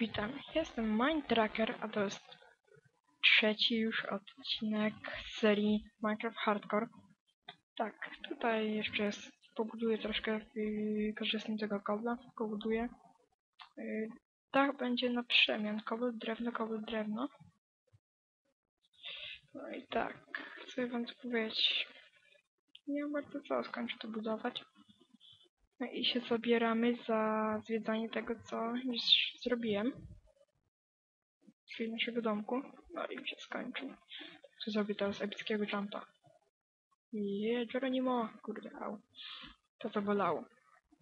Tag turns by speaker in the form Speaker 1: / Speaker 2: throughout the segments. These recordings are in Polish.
Speaker 1: Witam, jestem Mindtracker, a to jest trzeci już odcinek serii Minecraft Hardcore. Tak, tutaj jeszcze jest, pobuduję troszkę, yy, korzystam z tego kobla, pobuduję. Yy, dach będzie na przemian, kobel, drewno, kobel, drewno. No i tak, ja wam powiedzieć? Nie bardzo co, skończę to budować. I się zabieramy za zwiedzanie tego, co już zrobiłem. Czyli naszego domku. No i się skończył. Co zrobię teraz epickiego jumpa. Je, Geronimo! Kurde, au. To to bolało.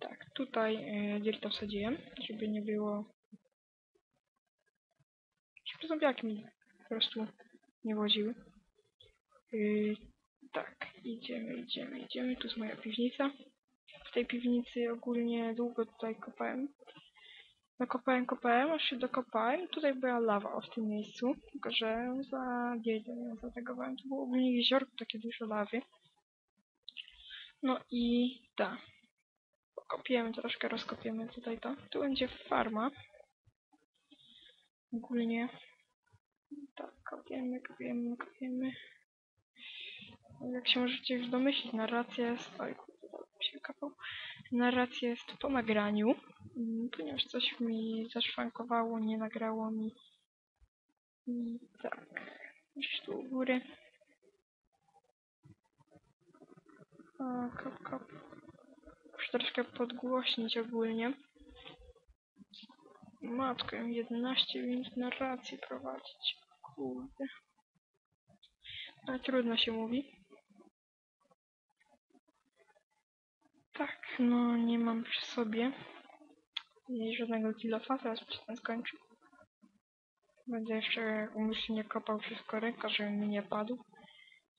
Speaker 1: Tak, tutaj e, dirta wsadziłem, żeby nie było... Żeby zombiaki mi po prostu nie woziły. Yy, tak, idziemy, idziemy, idziemy. Tu jest moja piwnica w tej piwnicy ogólnie długo tutaj kopałem. No kopałem, aż się dokopałem. Tutaj była lawa w tym miejscu, tylko że za ją zategowałem. To było ogólnie jeziorko, takie dużo lawy. No i tak. Kopiemy troszkę, rozkopiemy tutaj to. Tu będzie farma. Ogólnie tak, kopiemy, kopiemy, kopiemy. Jak się możecie już domyślić, narracja jest... Oj, się kapał. Narracja jest po nagraniu, mm, ponieważ coś mi zaszwankowało, nie nagrało mi. I tak, gdzieś tu u góry. O, kop, kop. Muszę troszkę podgłośnić ogólnie. Matko, ja mam 11 minut narracji prowadzić. Kurde. Ale trudno się mówi. Tak, no nie mam przy sobie żadnego kilofa, zaraz się ten skończy. Będę jeszcze umyślnie kopał wszystko ręka, żeby mi nie padł.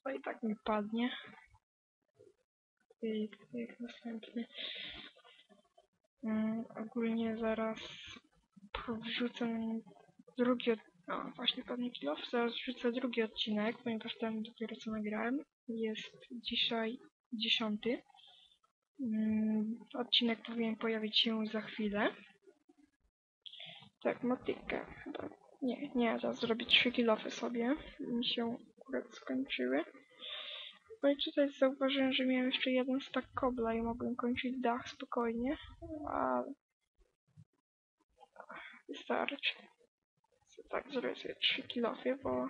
Speaker 1: To i tak mi padnie. I jak następny. Um, ogólnie zaraz wrzucę drugi od... O, właśnie padnie kilof. Zaraz wrzucę drugi odcinek, ponieważ ten dopiero co nagrałem. Jest dzisiaj dziesiąty. Mm, odcinek powinien pojawić się za chwilę. Tak, motykę chyba. Nie, nie, teraz zrobię 3 kilofy sobie. Mi się akurat skończyły. No i tutaj zauważyłem, że miałem jeszcze jeden stak kobla i mogłem kończyć dach spokojnie. A wystarczy. Tak, zrobię sobie 3 kilofy, bo,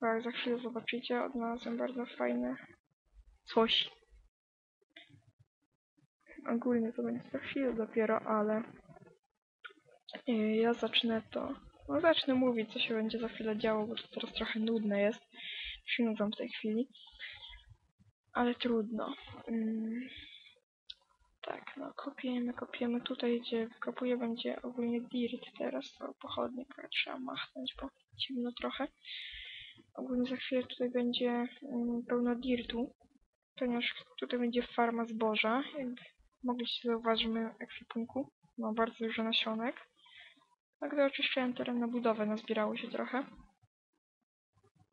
Speaker 1: bo jak za chwilę zobaczycie, odnalazłem bardzo fajne coś ogólnie to będzie za chwilę dopiero, ale yy, ja zacznę to, no zacznę mówić, co się będzie za chwilę działo, bo to teraz trochę nudne jest. Się nudzam w tej chwili. Ale trudno. Yy, tak, no kopiemy, kopiemy. Tutaj, gdzie kopuję, będzie ogólnie dirt teraz, to pochodnie, które trzeba machnąć, bo ciemno trochę. Ogólnie za chwilę tutaj będzie yy, pełno dirtu, ponieważ tutaj będzie farma zboża. Mogliście zauważyć w moim ekwipunku. Ma bardzo dużo nasionek. A gdy oczyszczałem teren na budowę, nazbierało się trochę.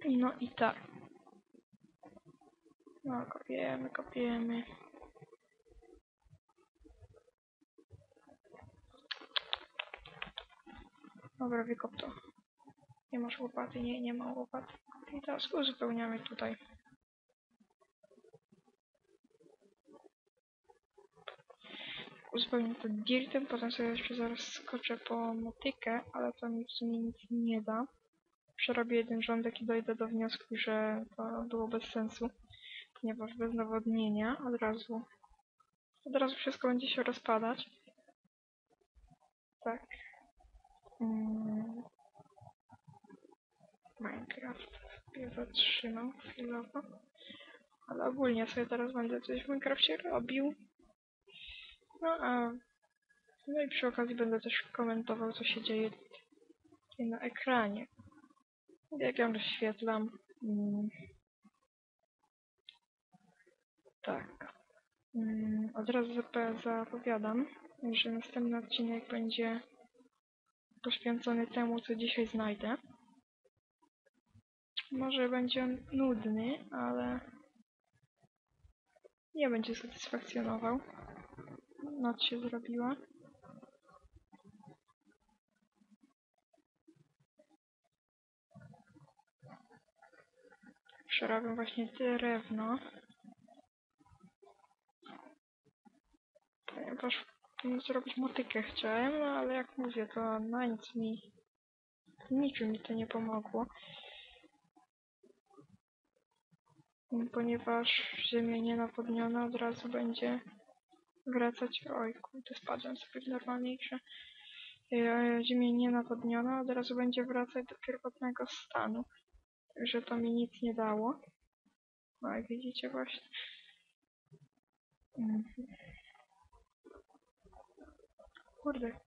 Speaker 1: No i tak. No, kopiemy, kopiemy. Dobra, wykop to. Nie masz łopaty? Nie, nie ma łopaty. I teraz uzupełniamy tutaj. Uzupełnię to dirtem, potem sobie jeszcze zaraz skoczę po motykę, ale to mi w sumie nic nie da. Przerobię jeden rządek i dojdę do wniosku, że to było bez sensu, ponieważ bez nawodnienia od razu od razu wszystko będzie się rozpadać. Tak. Mm. Minecraft sobie zatrzymał chwilowo. Ale ogólnie sobie teraz będę coś w Minecrafcie robił. No a no i przy okazji będę też komentował, co się dzieje na ekranie. Jak ją rozświetlam. Mm. Tak. Mm, od razu zapowiadam, że następny odcinek będzie poświęcony temu, co dzisiaj znajdę. Może będzie on nudny, ale nie będzie satysfakcjonował noc się zrobiła. Przerabiam właśnie drewno. Ponieważ zrobić motykę chciałem, no ale jak mówię, to na nic mi, niczym mi to nie pomogło. Ponieważ ziemia nie nawodniona od razu będzie wracać... Oj, kurde, spadłem sobie w normalnej grze. Ziemia nienawodniona od razu będzie wracać do pierwotnego stanu. Także to mi nic nie dało. No jak widzicie właśnie. Mhm. Kurde.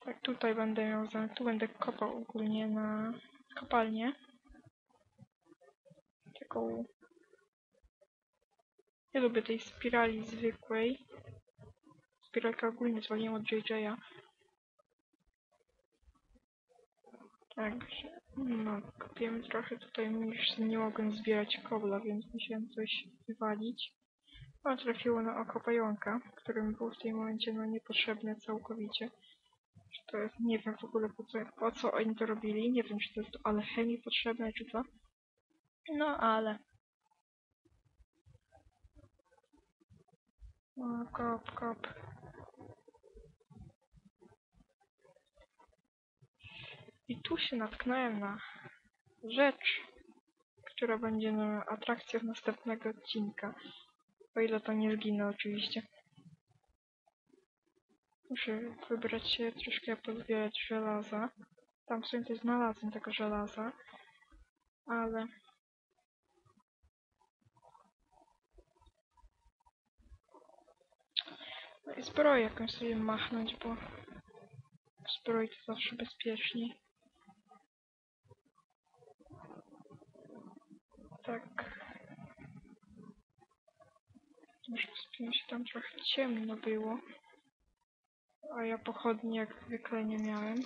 Speaker 1: Tak, tutaj będę miał za... Tu będę kopał ogólnie na kopalnię. Taką... Nie lubię tej spirali zwykłej. Spiralka ogólnie zwaliłem od JJ'a. Także, no, kupiłem trochę tutaj, już nie mogłem zbierać kobla, więc musiałem coś wywalić. A trafiło na oko pająka, który mi był w tym momencie no niepotrzebne całkowicie. To jest, nie wiem w ogóle po co, po co oni to robili, nie wiem czy to jest do alchemii potrzebne czy co. No ale... No, kop, kop. I tu się natknąłem na rzecz, która będzie na atrakcjach następnego odcinka. O ile to nie zginę oczywiście. Muszę wybrać się troszkę pozbierać żelaza. Tam w sumie też znalazłem tego żelaza. Ale... No i zbroję jakąś sobie machnąć, bo zbroi to zawsze bezpieczniej. Tak. Może wspiąć się tam trochę ciemno było. A ja pochodni jak zwykle nie miałem.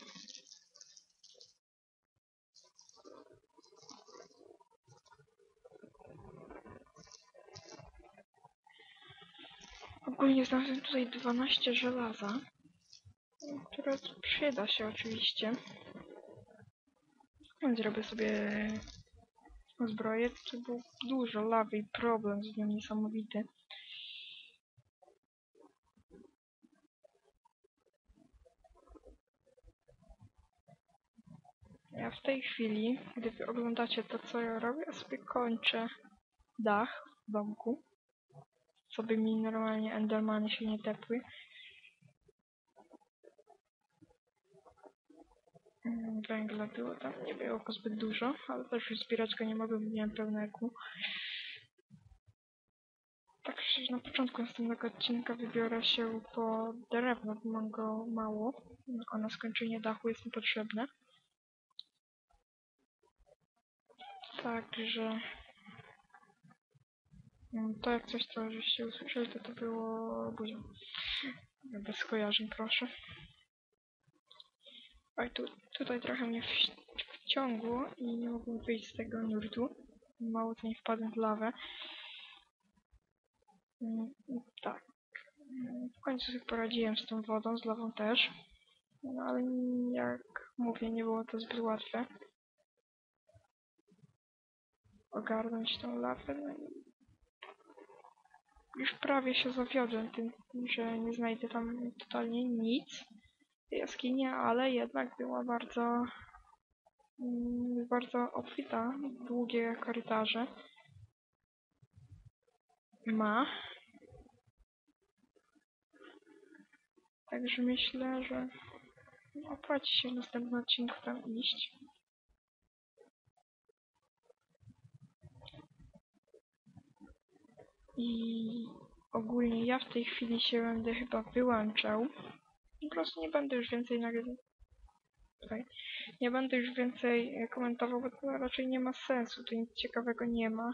Speaker 1: Ogólnie znalazłem tutaj 12 żelaza, które przyda się oczywiście. Zrobię sobie zbroję. To był dużo lawy i problem z nią niesamowity. Ja w tej chwili, gdy wy oglądacie to, co ja robię, ja sobie kończę dach w domku. Co by mi normalnie endermany się nie tepły. Mm, Węgla było tam, nie było go zbyt dużo, ale też już zbierać go nie mogłem, miałem pełne EQ. Także na początku następnego odcinka wybiorę się po drewno, bo mam go mało, a na skończenie dachu jest mi potrzebne. Także... mm, To jak coś, co żeście usłyszeli, to to było buzią. Bez skojarzeń, proszę. Oj, tu, tutaj trochę mnie wciągło i nie mogłem wyjść z tego nurtu. Mało co nie wpadłem w lawę. Mm, Tak. W końcu sobie poradziłem z tą wodą, z lawą też. No ale jak mówię, nie było to zbyt łatwe. Ogarnąć tą lawę. No i już prawie się zawiodłem tym, że nie znajdę tam totalnie nic jaskinia, ale jednak była bardzo mm, bardzo obfita, długie korytarze ma. Także myślę, że opłaci się w następnym odcinku tam iść. I ogólnie ja w tej chwili się będę chyba wyłączał. Po prostu nie będę już więcej nagrywał. Nie będę już więcej e, komentował, bo to raczej nie ma sensu. Tu nic ciekawego nie ma.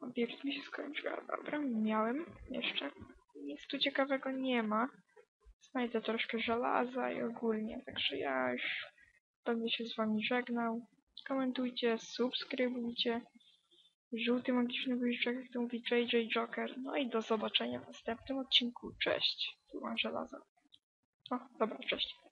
Speaker 1: Obiekt mi się skończyła. Dobra, miałem jeszcze. Nic tu ciekawego nie ma. Znajdę troszkę żelaza i ogólnie. Także ja już będę się z wami żegnał. Komentujcie, subskrybujcie. Żółty magiczny guziczek, jak to mówi JJ Joker. No i do zobaczenia w następnym odcinku. Cześć. Tu mam żelazo. O, dobra, cześć.